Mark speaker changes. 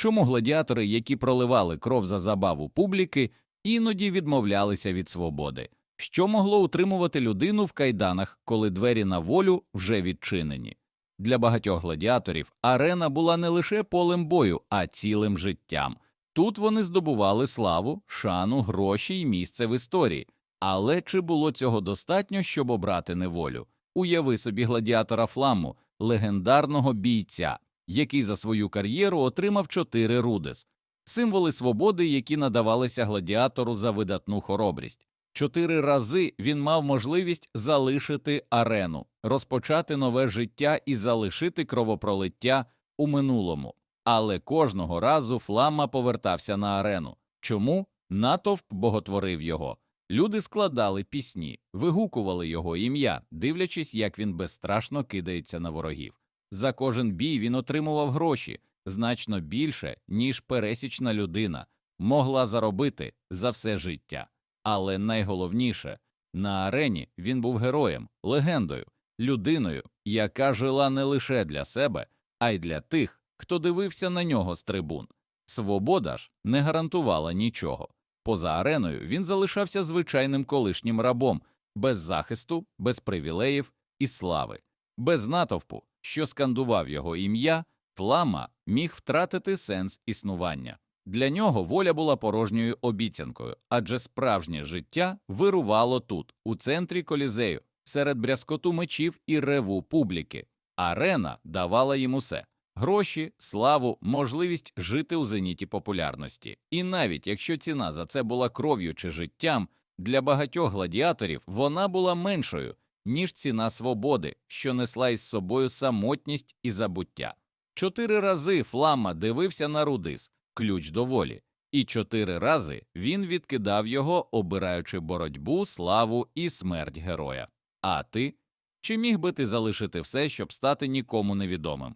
Speaker 1: Чому гладіатори, які проливали кров за забаву публіки, іноді відмовлялися від свободи? Що могло утримувати людину в кайданах, коли двері на волю вже відчинені? Для багатьох гладіаторів арена була не лише полем бою, а цілим життям. Тут вони здобували славу, шану, гроші і місце в історії. Але чи було цього достатньо, щоб обрати неволю? Уяви собі гладіатора Фламу, легендарного бійця, який за свою кар'єру отримав чотири рудес, символи свободи, які надавалися гладіатору за видатну хоробрість. Чотири рази він мав можливість залишити арену, розпочати нове життя і залишити кровопролиття у минулому. Але кожного разу Флама повертався на арену. Чому? Натовп боготворив його. Люди складали пісні, вигукували його ім'я, дивлячись, як він безстрашно кидається на ворогів. За кожен бій він отримував гроші значно більше, ніж пересічна людина могла заробити за все життя. Але найголовніше на арені він був героєм, легендою, людиною, яка жила не лише для себе, а й для тих, хто дивився на нього з трибун. Свобода ж не гарантувала нічого. Поза ареною він залишався звичайним колишнім рабом, без захисту, без привілеїв і слави, без натовпу, що скандував його ім'я, Флама міг втратити сенс існування. Для нього воля була порожньою обіцянкою, адже справжнє життя вирувало тут, у центрі колізею, серед брязкоту мечів і реву публіки. Арена давала йому усе гроші, славу, можливість жити у зеніті популярності. І навіть якщо ціна за це була кров'ю чи життям, для багатьох гладіаторів вона була меншою, ніж ціна свободи, що несла із собою самотність і забуття. Чотири рази Флама дивився на Рудис, ключ до волі, і чотири рази він відкидав його, обираючи боротьбу, славу і смерть героя. А ти? Чи міг би ти залишити все, щоб стати нікому невідомим?